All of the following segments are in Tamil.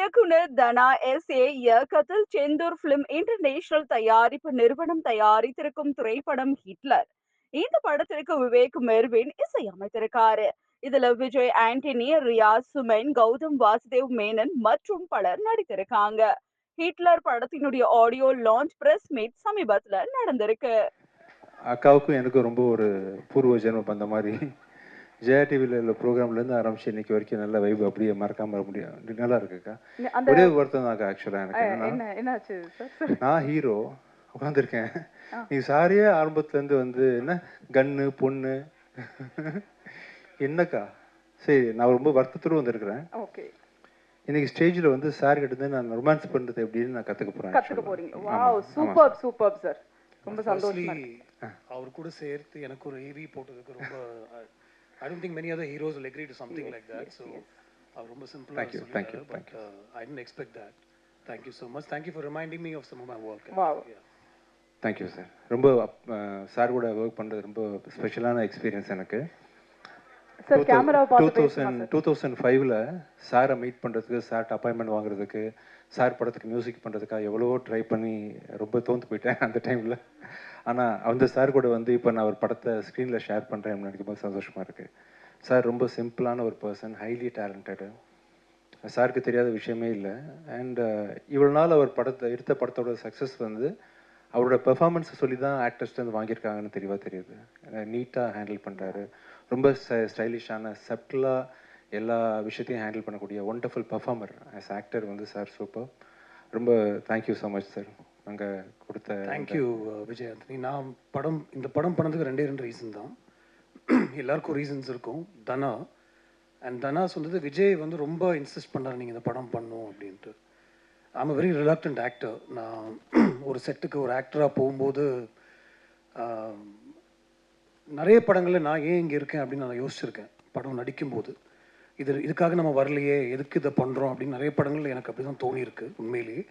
இயக்குனர் தனா எஸ் ஏ இயக்கத்தில் செந்தூர் பிலிம் இன்டர்நேஷனல் தயாரிப்பு நிறுவனம் தயாரித்திருக்கும் திரைப்படம் ஹிட்லர். இந்த படத்திற்கு விவேக் மெர்வின் இசையமைத்திருக்காரு. இதுல விஜய் ஆண்டனி ரியாஸ் சுமன் கௌதம் வாசுதேவ் மேனன் மற்றும் பலர் நடித்திருக்காங்க. ஹிட்லர் படத்தினுடைய ஆடியோ லான்ச் பிரஸ் மீட் சமீபத்துல நடந்திருக்கு. அக்காவுக்கும் எனக்கும் ரொம்ப ஒரு பூர்வ ஜென்ம பந்த மாதிரி. ஜெயா டிவியில் உள்ள ப்ரோக்ராம்லேருந்து ஆரம்பிச்சு இன்னைக்கு வரைக்கும் நல்ல வைப் அப்படியே மறக்காம வர முடியும் நல்லா இருக்குக்கா ஒரே வருத்தம் தான் ஆக்சுவலாக எனக்கு. நான் ஹீரோ உட்காந்துருக்கேன் நீ சாரியே ஆரம்பத்துலேருந்து வந்து என்ன கன்னு பொண்ணு? என்னக்கா? சரி நான் ரொம்ப வருத்தத்தோடு வந்திருக்கிறேன். ஓகே. இன்னைக்கு ஸ்டேஜில் வந்து சார் கிட்ட இருந்து நான் ரொமான்ஸ் பண்ணுறது எப்படின்னு நான் கற்றுக்க போகிறேன் கத்துக்க போறீங்க. வாவ் சூப்பர் சூப்பர் சார் ரொம்ப சந்தோஷமா அவர் கூட சேர்த்து எனக்கு ஒரு ஏவி போட்டதுக்கு ரொம்ப I don't think many other heroes will agree to something like that so அவர் ரொம்ப சிம்பிளா Thank you, thank you, but I didn't expect that thank you so much thank you for reminding me of some of my work wow Yeah. Thank you sir ரொம்ப சார் கூட ஒர்க் பண்ணுறது ரொம்ப ஸ்பெஷலான எக்ஸ்பீரியன்ஸ் எனக்கு sir camera two thousand two thousand ஃபைவ்ல சாரை மீட் பண்ணுறதுக்கு சார்ட் அப்பாயின்மெண்ட் வாங்குறதுக்கு சார் படத்துக்கு மியூசிக் பண்ணுறதுக்காக எவ்வளவோ ட்ரை பண்ணி ரொம்ப தோந்து போயிட்டேன் அந்த டைமில் ஆனால் அந்த சார் கூட வந்து இப்போ நான் ஒரு படத்தை ஸ்க்ரீனில் ஷேர் பண்ணுறேன் நினைக்கும் போது சந்தோஷமாக இருக்குது சார் ரொம்ப சிம்பிளான ஒரு பர்சன் ஹைலி டேலண்டடு சாருக்கு தெரியாத விஷயமே இல்லை. அண்ட் இவ்வளோ நாள் அவர் படத்தை எடுத்த படத்தோட சக்ஸஸ் வந்து அவரோட பெர்ஃபார்மன்ஸை சொல்லி தான் ஆக்டர்ஸ்லேருந்து வாங்கியிருக்காங்கன்னு தெளிவாக தெரியுது. நீட்டாக ஹேண்டில் பண்ணுறாரு ரொம்ப ஸ்டைலிஷான செப்டலாக எல்லா விஷயத்தையும் ஹேண்டில் பண்ணக்கூடிய ஒண்டர்ஃபுல் பர்ஃபார்மர் ஆஸ் ஆக்டர் வந்து சார் சூப்பர் ரொம்ப thank you so much sir அங்கே கொடுத்த thank you you uh, Vijay Antony நான் படம் இந்த படம் பண்ணதுக்கு ரெண்டே ரெண்டு ரீசன் தான். எல்லாருக்கும் ரீசன்ஸ் இருக்கும். தனா. அண்ட் தனா சொன்னது விஜய் வந்து ரொம்ப இன்சிஸ்ட் பண்ணார் நீங்கள் இந்த படம் பண்ணும் அப்படின்ட்டு. ஐம் வெரி ரிலக்டன்ட் ஆக்டர் நான் ஒரு செட்டுக்கு ஒரு ஆக்டராக போகும்போது நிறைய படங்களில் நான் ஏன் இங்கே இருக்கேன் அப்படின்னு நான் யோசிச்சிருக்கேன். படம் நடிக்கும்போது. இது இதுக்காக நம்ம வரலையே எதுக்கு இதை பண்ணுறோம் அப்படின்னு நிறைய படங்கள் எனக்கு அப்படி தான் தோணியிருக்கு உண்மையிலேயே.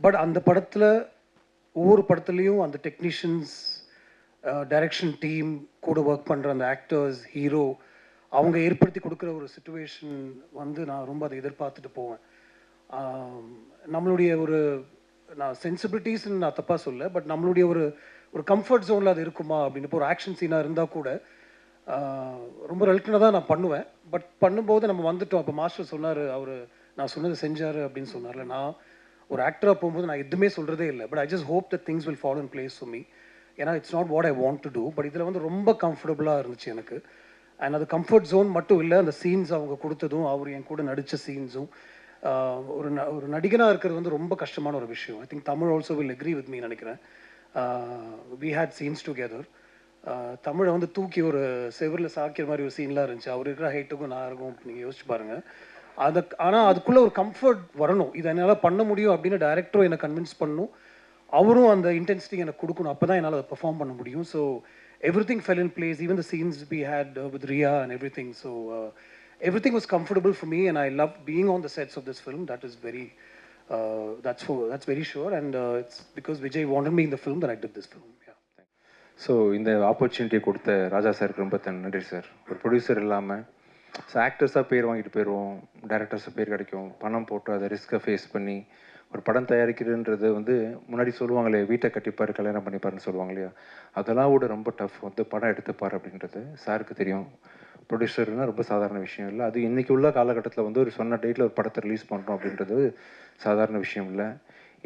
பட் அந்த படத்தில் ஒவ்வொரு படத்துலேயும் அந்த டெக்னீஷியன்ஸ் டைரக்ஷன் டீம் கூட ஒர்க் பண்ணுற அந்த ஆக்டர்ஸ் ஹீரோ அவங்க ஏற்படுத்தி கொடுக்குற ஒரு சுச்சுவேஷன் வந்து நான் ரொம்ப அதை எதிர்பார்த்துட்டு போவேன். நம்மளுடைய ஒரு நான் சென்சிபிலிட்டிஸ்ன்னு நான் தப்பாக சொல்ல பட் நம்மளுடைய ஒரு ஒரு கம்ஃபர்ட் ஜோனில் அது இருக்குமா அப்படின்னு இப்போ ஒரு ஆக்ஷன் சீனாக இருந்தால் கூட ரொம்ப ரெல்டனாக தான் நான் பண்ணுவேன். பட் பண்ணும்போது நம்ம வந்துட்டோம். அப்போ மாஸ்டர் சொன்னார் அவர் நான் சொன்னது செஞ்சார் அப்படின்னு சொன்னார்ல. நான் ஒரு ஆக்டராக போகும்போது நான் எதுவுமே சொல்கிறதே இல்லை. But I just hope the things will follow in place for me ஏன்னா it's not what I want to do but இதில் வந்து ரொம்ப கம்ஃபர்டபுளாக இருந்துச்சு எனக்கு. அண்ட் அது கம்ஃபர்ட் ஜோன் மட்டும் இல்லை அந்த சீன்ஸ் அவங்க கொடுத்ததும் அவர் என் கூட நடித்த சீன்ஸும் ஒரு ந ஒரு நடிகனாக இருக்கிறது வந்து ரொம்ப கஷ்டமான ஒரு விஷயம். I think Tamil also will agree with me நினைக்கிறேன். வி ஹேட் சீன்ஸ் டுகெதர் தமிழை வந்து தூக்கி ஒரு செவரில் சாக்கிற மாதிரி ஒரு சீன்லாம் இருந்துச்சு. அவர் இருக்கிற ஹைட்டுக்கும் நான் இருக்கும் நீங்கள் யோசிச்சு பாருங்கள் அதை ஆனால் அதுக்குள்ளே ஒரு கம்ஃபர்ட் வரணும். இதை என்னால் பண்ண முடியும் அப்படின்னு டேரக்டரும் என்னை கன்வின்ஸ் பண்ணணும் அவரும் அந்த இன்டென்சிட்டி எனக்கு கொடுக்கணும். அப்போ தான் என்னால் அதை பெர்ஃபார்ம் பண்ண முடியும். So everything fell in place even the scenes we had with Riya and everything so everything was comfortable for me and I love being on the sets of this film that is very that's for that's very sure and it's because Vijay wanted me இந்த film that I did this film so இந்த ஆப்பர்ச்சுனிட்டி கொடுத்த ராஜா சாருக்கு ரொம்ப தன் நன்றி சார் ஒரு ப்ரொடியூசர் இல்லாமல் ஸோ ஆக்டர்ஸாக பேர் வாங்கிட்டு போயிடுவோம் டேரக்டர்ஸாக பேர் கிடைக்கும். பணம் போட்டு அதை ரிஸ்க்கை ஃபேஸ் பண்ணி ஒரு படம் தயாரிக்கிறதுன்றது வந்து முன்னாடி சொல்லுவாங்களே வீட்டை கட்டிப்பார் கல்யாணம் பண்ணிப்பாருன்னு சொல்லுவாங்க இல்லையா? அதெல்லாம் கூட ரொம்ப டஃப் வந்து படம் எடுத்துப்பார் அப்படின்றது சாருக்கு தெரியும். ப்ரொடியூசர்னா ரொம்ப சாதாரண விஷயம் இல்லை. அது இன்றைக்கி உள்ள காலகட்டத்தில் வந்து ஒரு சொன்ன டேட்டில் ஒரு படத்தை ரிலீஸ் பண்ணுறோம் அப்படின்றது சாதாரண விஷயம் இல்லை.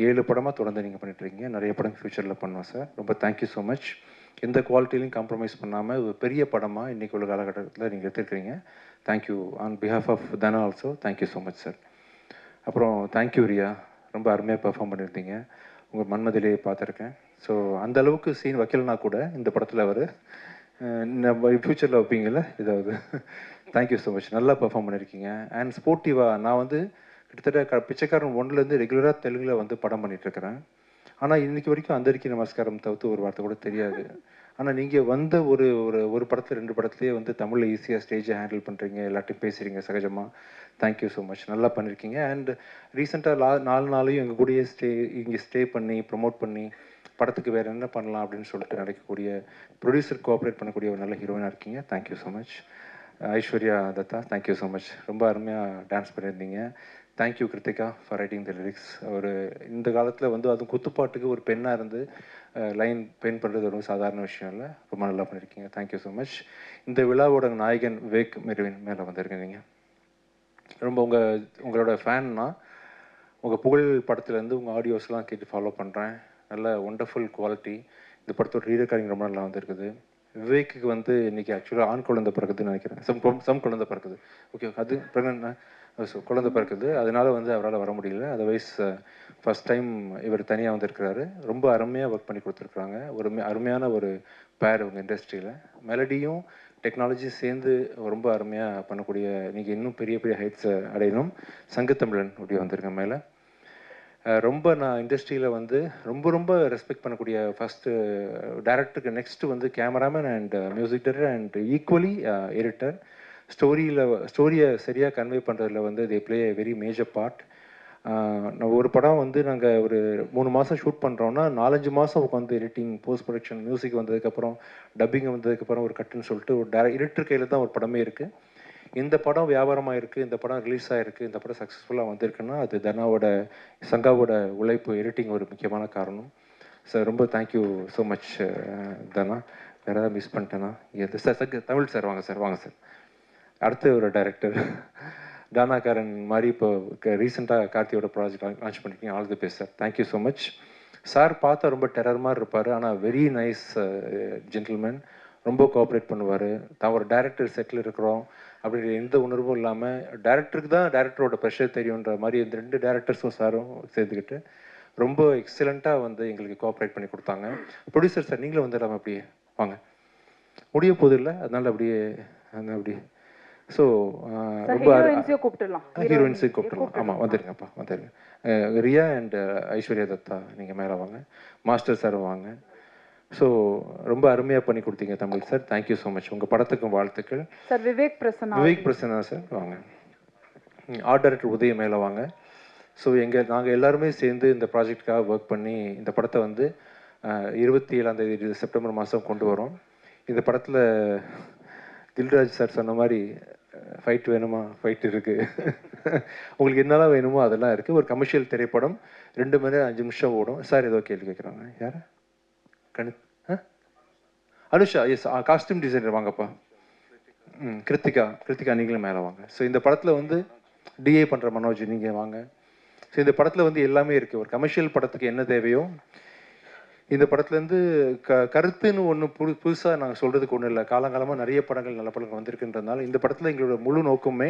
ஏழு படமாக தொடர்ந்து நீங்கள் பண்ணிட்டுருக்கீங்க நிறைய படம் ஃப்யூச்சரில் பண்ணுவோம் சார். ரொம்ப தேங்க்யூ ஸோ மச் எந்த குவாலிட்டிலையும் காம்ப்ரமைஸ் பண்ணாமல் ஒரு பெரிய படமாக இன்றைக்கி உள்ள காலகட்டத்தில் நீங்கள் எடுத்துருக்கிறீங்க. Thank you on behalf of Dhana also thank you so much sir அப்புறம் தேங்க்யூ ரியா. ரொம்ப அருமையாக பெர்ஃபார்ம் பண்ணியிருந்தீங்க. உங்கள் மன்மதிலேயே பார்த்துருக்கேன். ஸோ அந்த அளவுக்கு சீன் வைக்கலனா கூட இந்த படத்தில் அவர் ஃப்யூச்சரில் வைப்பீங்கள்ல இதாவது. தேங்க்யூ ஸோ மச் நல்லா பெர்ஃபார்ம் பண்ணியிருக்கீங்க அண்ட் ஸ்போர்ட்டிவாக நான் வந்து கிட்டத்தட்ட க பிச்சைக்காரன் ஒன்றுலேருந்து ரெகுலராக தெலுங்கில் வந்து படம் பண்ணிட்டு இருக்கிறேன் ஆனால் இன்றைக்கி வரைக்கும் அந்தரிக்கி நமஸ்காரம் தவிர்த்து ஒரு வார்த்தை கூட தெரியாது. ஆனால் நீங்கள் வந்த ஒரு ஒரு ஒரு படத்தில் ரெண்டு படத்துலேயே வந்து தமிழில் ஈஸியாக ஸ்டேஜை ஹேண்டில் பண்ணுறீங்க எல்லாத்தையும் பேசுகிறீங்க சகஜமாக தேங்க்யூ ஸோ மச் நல்லா பண்ணியிருக்கீங்க அண்ட் ரீசெண்டாக லா நாலு நாளையும் எங்கள் கூடயே ஸ்டே இங்கே ஸ்டே பண்ணி ப்ரொமோட் பண்ணி படத்துக்கு வேறு என்ன பண்ணலாம் அப்படின்னு சொல்லிட்டு நடக்கக்கூடிய ப்ரொடியூசர் கோஆப்ரேட் பண்ணக்கூடிய ஒரு நல்ல ஹீரோயினாக இருக்கீங்க. Thank you so much Aishwarya Dutta thank you so much ரொம்ப அருமையாக டான்ஸ் பண்ணியிருந்தீங்க. Thank you Krithika for writing the lyrics ஒரு இந்த காலத்தில் வந்து அதுவும் குத்துப்பாட்டுக்கு ஒரு பெண்ணாக இருந்து லைன் பெயிண்ட் பண்ணுறது ஒரு சாதாரண விஷயம் இல்லை. ரொம்ப நல்லா பண்ணியிருக்கீங்க. தேங்க்யூ ஸோ மச் இந்த விழாவோட நாயகன் விவேக் மெருவின் மேலே வந்திருக்கீங்க. ரொம்ப உங்கள் உங்களோட ஃபேன்னா உங்கள் புகழ் படத்துலேருந்து உங்கள் ஆடியோஸ்லாம் கேட்டு ஃபாலோ பண்ணுறேன் நல்ல ஒண்டர்ஃபுல் குவாலிட்டி இந்த படத்தோட ரீடர் காரிங் ரொம்ப நல்லா வந்திருக்குது. விவேக்குக்கு வந்து இன்னைக்கு ஆக்சுவலாக ஆண் குழந்தை பிறக்குதுன்னு நினைக்கிறேன். சம் சம் குழந்தை பிறக்குது. ஓகே அது ப்ரெக்னென்ட் ஸோ குழந்தை பிறக்குது. அதனால வந்து அவரால் வர முடியல. அதர்வைஸ் ஃபர்ஸ்ட் டைம் இவர் தனியாக வந்திருக்கிறாரு. ரொம்ப அருமையாக ஒர்க் பண்ணி கொடுத்துருக்குறாங்க. ஒரு அருமையான ஒரு பேர் உங்கள் இண்டஸ்ட்ரியில் மெலடியும் டெக்னாலஜி சேர்ந்து ரொம்ப அருமையாக பண்ணக்கூடிய நீங்கள் இன்னும் பெரிய பெரிய ஹைட்ஸை அடையணும். சங்கத்தமிழன் அப்படி வந்திருக்கேன் மேலே. ரொம்ப நான் இண்டஸ்ட்ரியில் வந்து ரொம்ப ரொம்ப ரெஸ்பெக்ட் பண்ணக்கூடிய ஃபஸ்ட்டு டேரக்டருக்கு நெக்ஸ்ட்டு வந்து cameraman and music director and equally editor ஸ்டோரியில் ஸ்டோரியை சரியாக கன்வே பண்ணுறதுல வந்து they play very major part நான் ஒரு படம் வந்து நாங்கள் ஒரு மூணு மாதம் ஷூட் பண்ணுறோன்னா நாலஞ்சு மாதம் உட்காந்து எடிட்டிங் போஸ்ட் ப்ரொடக்ஷன் மியூசிக் வந்ததுக்கப்புறம் டப்பிங் வந்ததுக்கப்புறம் ஒரு கட்டுன்னு சொல்லிட்டு ஒரு டேர எடிட்டர் கையில் தான் ஒரு படமே இருக்குது இந்த படம் வியாபாரமாக இருக்குது இந்த படம் ரிலீஸ் ஆகிருக்கு இந்த படம் சக்ஸஸ்ஃபுல்லாக வந்திருக்குன்னா அது தனாவோட சங்காவோட உழைப்பு எடிட்டிங் ஒரு முக்கியமான காரணம். சார் ரொம்ப தேங்க்யூ ஸோ மச் தனா. வேறு ஏதாவது மிஸ் பண்ணிட்டேன்னா எது சார் தமிழ் சார் வாங்க சார் வாங்க சார் அடுத்து ஒரு டைரக்டர் தானாக்காரன் மாதிரி இப்போ ரீசெண்டாக கார்த்தியோட ப்ராஜெக்ட் லான்ச் பண்ணிருக்கீங்க. All the best sir thank you so much sir பார்த்தா ரொம்ப டெரர் மாதிரி இருப்பார். ஆனால் வெரி நைஸ் ஜென்டில்மேன் ரொம்ப கோஆப்ரேட் பண்ணுவார். தான் ஒரு டைரக்டர் செட்டில் இருக்கிறோம். அப்படி எந்த உணர்வும் இல்லாமல் டேரக்டருக்கு தான் டேரக்டரோட ப்ரெஷர் தெரியுன்ற மாதிரி இந்த ரெண்டு டேரக்டர்ஸும் சாரும் சேர்த்துக்கிட்டு ரொம்ப எக்ஸலண்ட்டாக வந்து எங்களுக்கு கோஆப்ரேட் பண்ணி கொடுத்தாங்க. ப்ரொடியூசர் சார் நீங்களும் வந்துடலாமா அப்படியே வாங்க. முடிய போகுது இல்லை? அதனால அப்படியே அப்படியே. ஸோ ரொம்ப கூப்பிட்டுலாம் ஹீரோயின்ஸு கூப்பிட்டுருவோம் ஆமாம் வந்துருங்கப்பா வந்துருங்க அஹ் ரியா அண்ட் ஐஸ்வர்யா தத்தா நீங்கள் மேலே வாங்க. மாஸ்டர் சார் வாங்க. ஸோ ரொம்ப அருமையாக பண்ணி கொடுத்தீங்க Tamil sir. Thank you so much உங்கள் படத்துக்கும் வாழ்த்துக்கள். சார் விவேக் பிரசன்னா. விவேக் பிரசன்னா சார் வாங்க. ஆர்ட் டைரக்டர் உதய மேலே வாங்க. ஸோ எங்கள் நாங்கள் எல்லாருமே சேர்ந்து இந்த ப்ராஜெக்டுக்காக ஒர்க் பண்ணி இந்த படத்தை வந்து இருபத்தி ஏழாம் தேதி செப்டம்பர் மாதம் கொண்டு வரோம். இந்த படத்தில் தில்ராஜ் சார் சொன்ன மாதிரி ஃபைட் வேணுமா? ஃபைட் இருக்குது உங்களுக்கு என்னெல்லாம் வேணுமோ அதெல்லாம் இருக்குது ஒரு கமர்ஷியல் திரைப்படம் ரெண்டு மணி நேரம் அஞ்சு நிமிஷம் ஓடும். சார் ஏதோ கேள்வி கேட்குறாங்க. யார்? கணி ஆ அனுஷா எஸ் காஸ்டியூம் டிசைனர் வாங்கப்பா. ம் கிருத்திகா கிருத்திகா நீங்களும் மேலே வாங்க. ஸோ இந்த படத்தில் வந்து டிஏ பண்ணுற மனோஜ் நீங்கள் வாங்க. ஸோ இந்த படத்தில் வந்து எல்லாமே இருக்குது ஒரு கமர்ஷியல் படத்துக்கு என்ன தேவையோ இந்த படத்துலேருந்து க கருத்துன்னு ஒன்று புது புதுசாக நாங்கள் சொல்கிறதுக்கு ஒன்றும் இல்லை. காலங்காலமாக நிறைய படங்கள் நல்ல படங்கள் வந்திருக்குன்றதுனால இந்த படத்தில் எங்களோட முழு நோக்கமே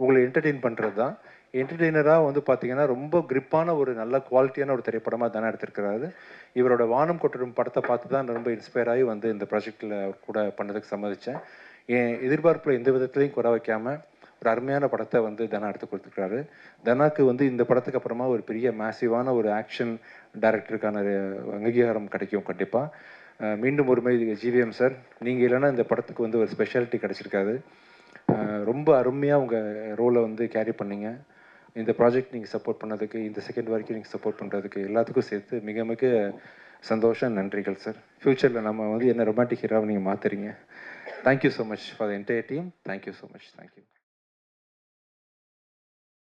உங்களை என்டர்டெயின் பண்ணுறது தான் என்டர்டெய்னராக வந்து பார்த்தீங்கன்னா ரொம்ப கிரிப்பான ஒரு நல்ல குவாலிட்டியான ஒரு திரைப்படமாக தானே எடுத்திருக்கிறாரு. இவரோட வானம் கொட்டரும் படத்தை பார்த்து தான் ரொம்ப இன்ஸ்பயர் ஆகி வந்து இந்த ப்ராஜெக்டில் கூட பண்ணதுக்கு சம்மதித்தேன் என் எதிர்பார்ப்பில் எந்த விதத்துலையும் குறை வைக்காமல் ஒரு அருமையான படத்தை வந்து தனா எடுத்து கொடுத்துருக்காரு தனாக்கு வந்து இந்த படத்துக்கு அப்புறமா ஒரு பெரிய மேசிவான ஒரு ஆக்ஷன் டைரக்டருக்கான அங்கீகாரம் கிடைக்கும் கண்டிப்பாக மீண்டும் ஒருமை ஜிவிஎம் சார் நீங்கள் இல்லைன்னா இந்த படத்துக்கு வந்து ஒரு ஸ்பெஷாலிட்டி கிடச்சிருக்காது. ரொம்ப அருமையாக உங்கள் ரோலை வந்து கேரி பண்ணீங்க. இந்த ப்ராஜெக்ட் நீங்கள் சப்போர்ட் பண்ணதுக்கு இந்த செகண்ட் வரைக்கும் நீங்கள் சப்போர்ட் பண்ணுறதுக்கு எல்லாத்துக்கும் சேர்த்து மிக மிக சந்தோஷம் நன்றிகள் சார் ஃப்யூச்சரில் நம்ம வந்து என்ன ரொமான்டிக் ஹீரோவை நீங்கள் மாற்றுறீங்க thank you so much for the entire team thank you so much thank you